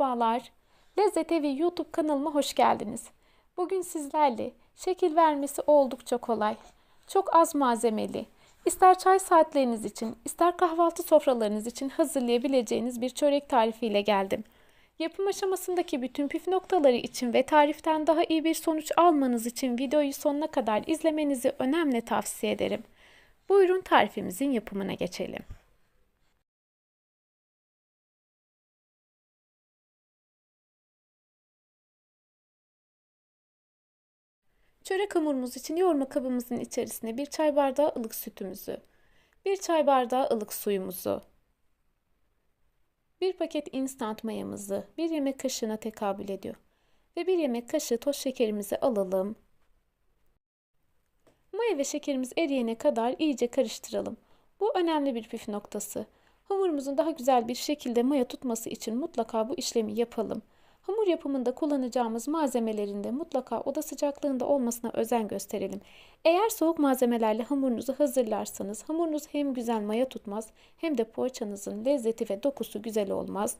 Merhabalar. Lezzet Evi YouTube kanalıma hoş geldiniz. Bugün sizlerle şekil vermesi oldukça kolay. Çok az malzemeli. İster çay saatleriniz için, ister kahvaltı sofralarınız için hazırlayabileceğiniz bir çörek tarifiyle geldim. Yapım aşamasındaki bütün püf noktaları için ve tariften daha iyi bir sonuç almanız için videoyu sonuna kadar izlemenizi önemli tavsiye ederim. Buyurun tarifimizin yapımına geçelim. Çörek hamurumuz için yoğurma kabımızın içerisine bir çay bardağı ılık sütümüzü, bir çay bardağı ılık suyumuzu, bir paket instant mayamızı bir yemek kaşığına tekabül ediyor. Ve bir yemek kaşığı toz şekerimizi alalım. Maya ve şekerimiz eriyene kadar iyice karıştıralım. Bu önemli bir püf noktası. Hamurumuzun daha güzel bir şekilde maya tutması için mutlaka bu işlemi yapalım. Hamur yapımında kullanacağımız malzemelerin de mutlaka oda sıcaklığında olmasına özen gösterelim. Eğer soğuk malzemelerle hamurunuzu hazırlarsanız hamurunuz hem güzel maya tutmaz hem de poğaçanızın lezzeti ve dokusu güzel olmaz.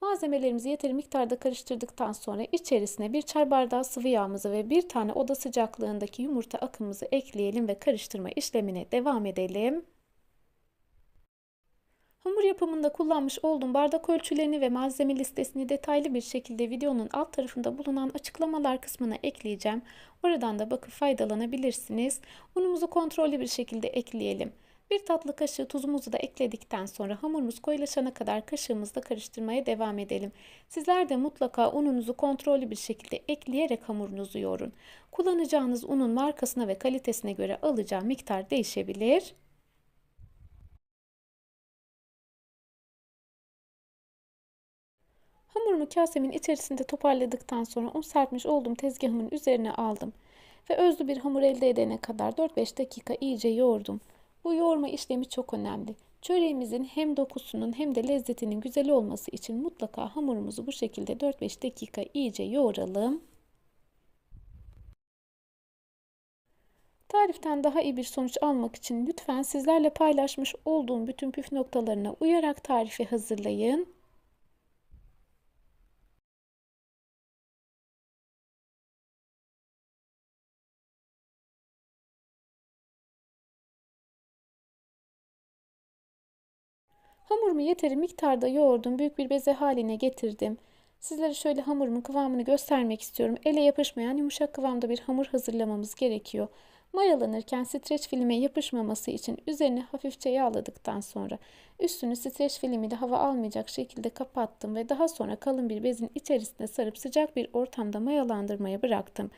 Malzemelerimizi yeteri miktarda karıştırdıktan sonra içerisine bir çay bardağı sıvı yağımızı ve bir tane oda sıcaklığındaki yumurta akımımızı ekleyelim ve karıştırma işlemine devam edelim. Hamur yapımında kullanmış olduğum bardak ölçülerini ve malzeme listesini detaylı bir şekilde videonun alt tarafında bulunan açıklamalar kısmına ekleyeceğim. Oradan da bakıp faydalanabilirsiniz. Unumuzu kontrollü bir şekilde ekleyelim. Bir tatlı kaşığı tuzumuzu da ekledikten sonra hamurumuz koyulaşana kadar kaşığımızla karıştırmaya devam edelim. Sizler de mutlaka ununuzu kontrollü bir şekilde ekleyerek hamurunuzu yoğurun. Kullanacağınız unun markasına ve kalitesine göre alacağı miktar değişebilir. Hamurumu kasemin içerisinde toparladıktan sonra un serpmiş olduğum tezgahımın üzerine aldım. Ve özlü bir hamur elde edene kadar 4-5 dakika iyice yoğurdum. Bu yoğurma işlemi çok önemli. Çöreğimizin hem dokusunun hem de lezzetinin güzel olması için mutlaka hamurumuzu bu şekilde 4-5 dakika iyice yoğuralım. Tariften daha iyi bir sonuç almak için lütfen sizlerle paylaşmış olduğum bütün püf noktalarına uyarak tarifi hazırlayın. Hamurumu yeteri miktarda yoğurdum. Büyük bir beze haline getirdim. Sizlere şöyle hamurumun kıvamını göstermek istiyorum. Ele yapışmayan yumuşak kıvamda bir hamur hazırlamamız gerekiyor. Mayalanırken streç filme yapışmaması için üzerine hafifçe yağladıktan sonra üstünü streç film ile hava almayacak şekilde kapattım ve daha sonra kalın bir bezin içerisine sarıp sıcak bir ortamda mayalandırmaya bıraktım.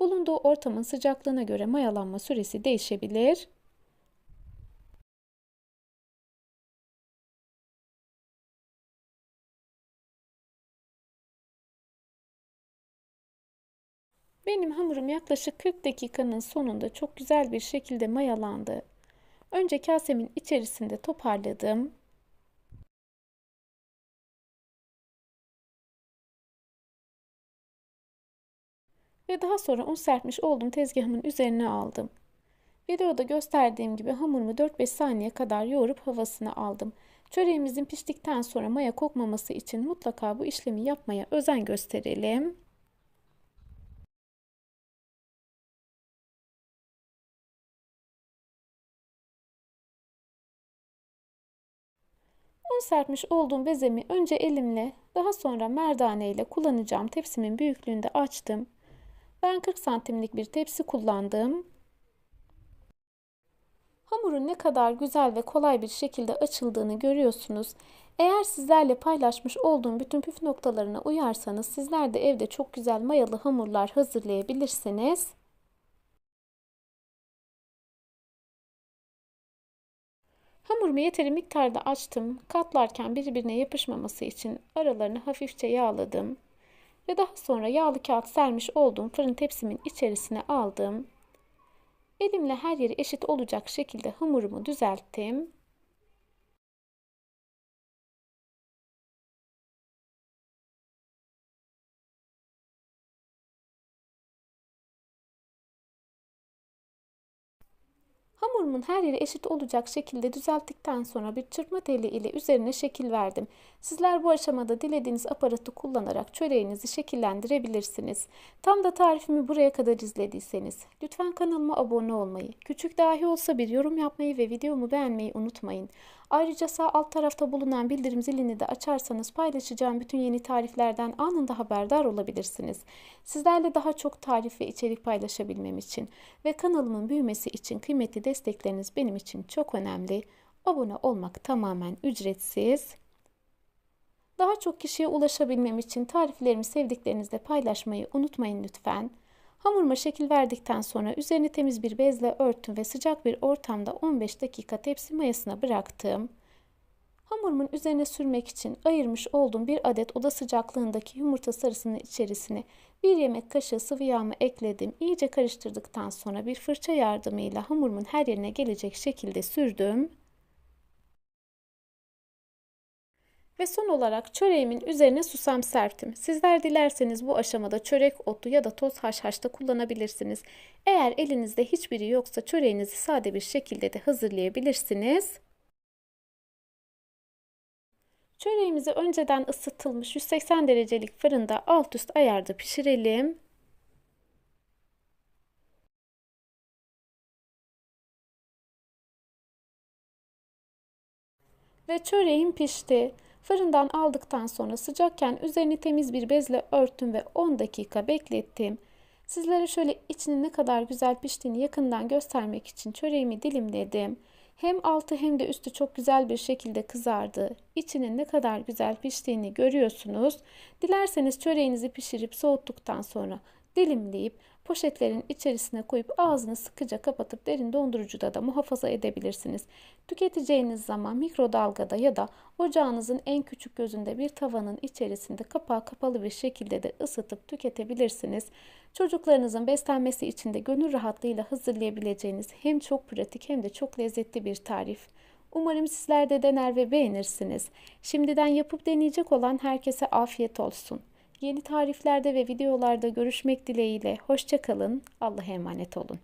Bulunduğu ortamın sıcaklığına göre mayalanma süresi değişebilir. Benim hamurum yaklaşık 40 dakikanın sonunda çok güzel bir şekilde mayalandı. Önce kasemin içerisinde toparladım. Ve daha sonra un serpmiş olduğum tezgahımın üzerine aldım. Videoda gösterdiğim gibi hamurumu 4-5 saniye kadar yoğurup havasını aldım. Çöreğimizin piştikten sonra maya kokmaması için mutlaka bu işlemi yapmaya özen gösterelim. Un serpmiş olduğum bezemi önce elimle daha sonra merdane ile kullanacağım tepsimin büyüklüğünde açtım. Ben 40 santimlik bir tepsi kullandım. Hamurun ne kadar güzel ve kolay bir şekilde açıldığını görüyorsunuz. Eğer sizlerle paylaşmış olduğum bütün püf noktalarına uyarsanız sizler de evde çok güzel mayalı hamurlar hazırlayabilirsiniz. Hamurumu yeteri miktarda açtım. Katlarken birbirine yapışmaması için aralarını hafifçe yağladım. Ve daha sonra yağlı kağıt sermiş olduğum fırın tepsimin içerisine aldım. Elimle her yeri eşit olacak şekilde hamurumu düzelttim. Hamurumun her yeri eşit olacak şekilde düzelttikten sonra bir çırpma teli ile üzerine şekil verdim. Sizler bu aşamada dilediğiniz aparatı kullanarak çöreğinizi şekillendirebilirsiniz. Tam da tarifimi buraya kadar izlediyseniz lütfen kanalıma abone olmayı, küçük dahi olsa bir yorum yapmayı ve videomu beğenmeyi unutmayın. Ayrıca sağ alt tarafta bulunan bildirim zilini de açarsanız paylaşacağım bütün yeni tariflerden anında haberdar olabilirsiniz. Sizlerle daha çok tarif ve içerik paylaşabilmem için ve kanalımın büyümesi için kıymetli destekleriniz benim için çok önemli. Abone olmak tamamen ücretsiz. Daha çok kişiye ulaşabilmem için tariflerimi sevdiklerinizle paylaşmayı unutmayın lütfen. Hamuruma şekil verdikten sonra üzerini temiz bir bezle örtün ve sıcak bir ortamda 15 dakika tepsi mayasına bıraktım. Hamurumun üzerine sürmek için ayırmış olduğum bir adet oda sıcaklığındaki yumurta sarısının içerisine bir yemek kaşığı sıvı yağımı ekledim. İyice karıştırdıktan sonra bir fırça yardımıyla hamurumun her yerine gelecek şekilde sürdüm. Ve son olarak çöreğimin üzerine susam serptim. Sizler dilerseniz bu aşamada çörek otu ya da toz haşhaş da kullanabilirsiniz. Eğer elinizde hiçbiri yoksa çöreğinizi sade bir şekilde de hazırlayabilirsiniz. Çöreğimizi önceden ısıtılmış 180 derecelik fırında alt üst ayarda pişirelim. Ve çöreğim pişti. Fırından aldıktan sonra sıcakken üzerini temiz bir bezle örttüm ve 10 dakika beklettim. Sizlere şöyle içinin ne kadar güzel piştiğini yakından göstermek için çöreğimi dilimledim. Hem altı hem de üstü çok güzel bir şekilde kızardı. İçinin ne kadar güzel piştiğini görüyorsunuz. Dilerseniz çöreğinizi pişirip soğuttuktan sonra dilimleyip poşetlerin içerisine koyup ağzını sıkıca kapatıp derin dondurucuda da muhafaza edebilirsiniz. Tüketeceğiniz zaman mikrodalgada ya da ocağınızın en küçük gözünde bir tavanın içerisinde kapağı kapalı bir şekilde de ısıtıp tüketebilirsiniz. Çocuklarınızın beslenmesi için de gönül rahatlığıyla hazırlayabileceğiniz hem çok pratik hem de çok lezzetli bir tarif. Umarım sizler de dener ve beğenirsiniz. Şimdiden yapıp deneyecek olan herkese afiyet olsun. Yeni tariflerde ve videolarda görüşmek dileğiyle. Hoşçakalın. Allah'a emanet olun.